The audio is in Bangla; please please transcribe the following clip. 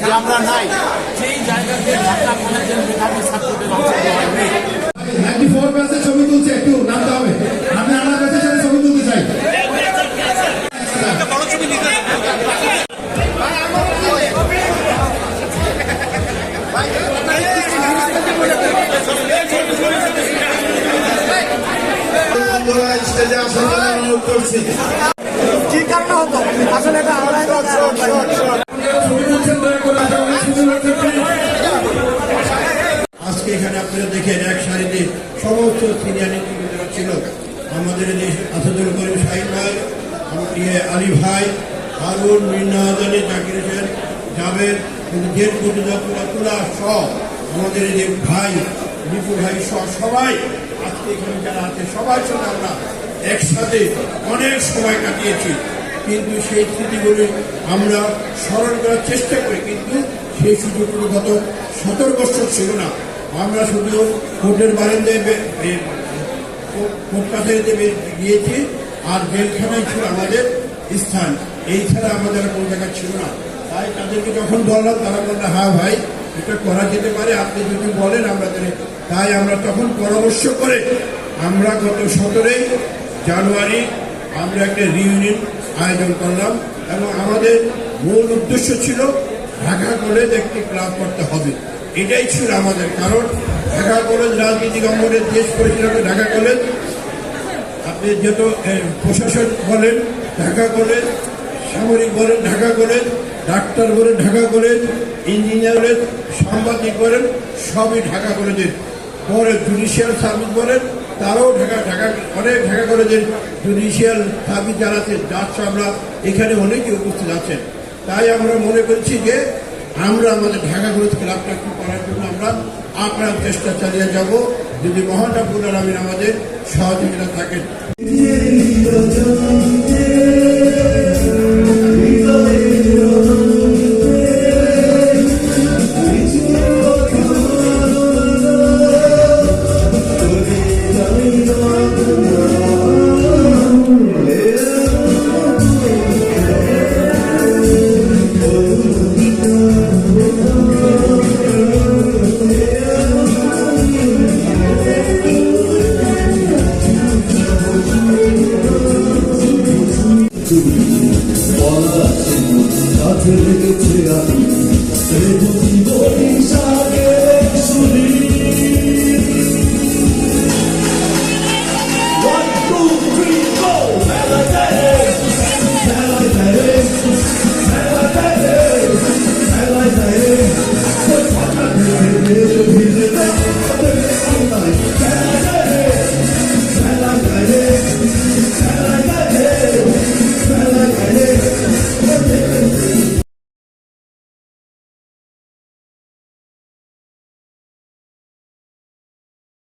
সেই জায়গাতে ঢাকা কলেজের মেধাবী ছাত্রদের অংশগ্রহণ নেই নাইনটি ফোর ব্যাচে ছবি তুলছে একটু নামতে হবে। আমি আমার ব্যাচের সাথে ছবি তুলতে চাই। কি কারণে হতো? আসলে এটা সমস্ত সিনিয়র ছিল। আমাদের আসাদুল করিম ভাই ইয়ে আলী ভাই জাকির হোসেন তুলা আমাদের যে ভাই ভাই সবাই আজকে এখানে যারা আছে আমরা একসাথে অনেক সময় কাটিয়েছি। কিন্তু সেই স্মৃতিগুলি আমরা স্মরণ করার চেষ্টা করি, কিন্তু সেই সুযোগগুলো গত সতেরো বছর ছিল না। আমরা শুধু কোর্টের বারান্দায় কোর্ট গিয়েছি, আর জেলখানায় ছিল আমাদের স্থান। এই ছাড়া আমাদের কোনো জায়গায় ছিল না। তাই তাদেরকে যখন বললাম, তারা বলল হ্যাঁ ভাই, এটা করা যেতে পারে, আপনি যদি বলেন আমরা তাই আমরা তখন পরামর্শ করে আমরা গত সতেরোই জানুয়ারি আমরা একটা রিউনিয়ন আয়োজন করলাম, এবং আমাদের মূল উদ্দেশ্য ছিল ঢাকা কলেজ একটি ক্লাব করতে হবে। এটাই ছিল আমাদের কারণ। ঢাকা কলেজ রাজনীতিক অঙ্গনের দেশ পরিচালনা ঢাকা কলেজ। আপনি যেহেতু এ, প্রশাসন বলেন ঢাকা কলেজ সামরিক বলেন ঢাকা কলেজ ডাক্তার বলেন ঢাকা কলেজ ইঞ্জিনিয়ার বলেন সাংবাদিক বলেন সবই ঢাকা কলেজের। পরে জুডিশিয়াল সার্ভিস বলেন তারাও ঢাকা ঢাকা অনেক ঢাকা কলেজের জুডিশিয়াল সার্ভিস যারা আছে যাচ্ছে আমরা এখানে অনেকে উপস্থিত আছেন। তাই আমরা মনে করছি যে আমরা আমাদের ঢাকা গ্রোথ ক্লাবটা একটু করার জন্য আমরা আপনার চেষ্টা চালিয়ে যাব। যদি মহান আব্বুল আমাদের সহযোগিতা থাকেন। কাছে লেগেছে আমি সে বুঝি বলি সাগে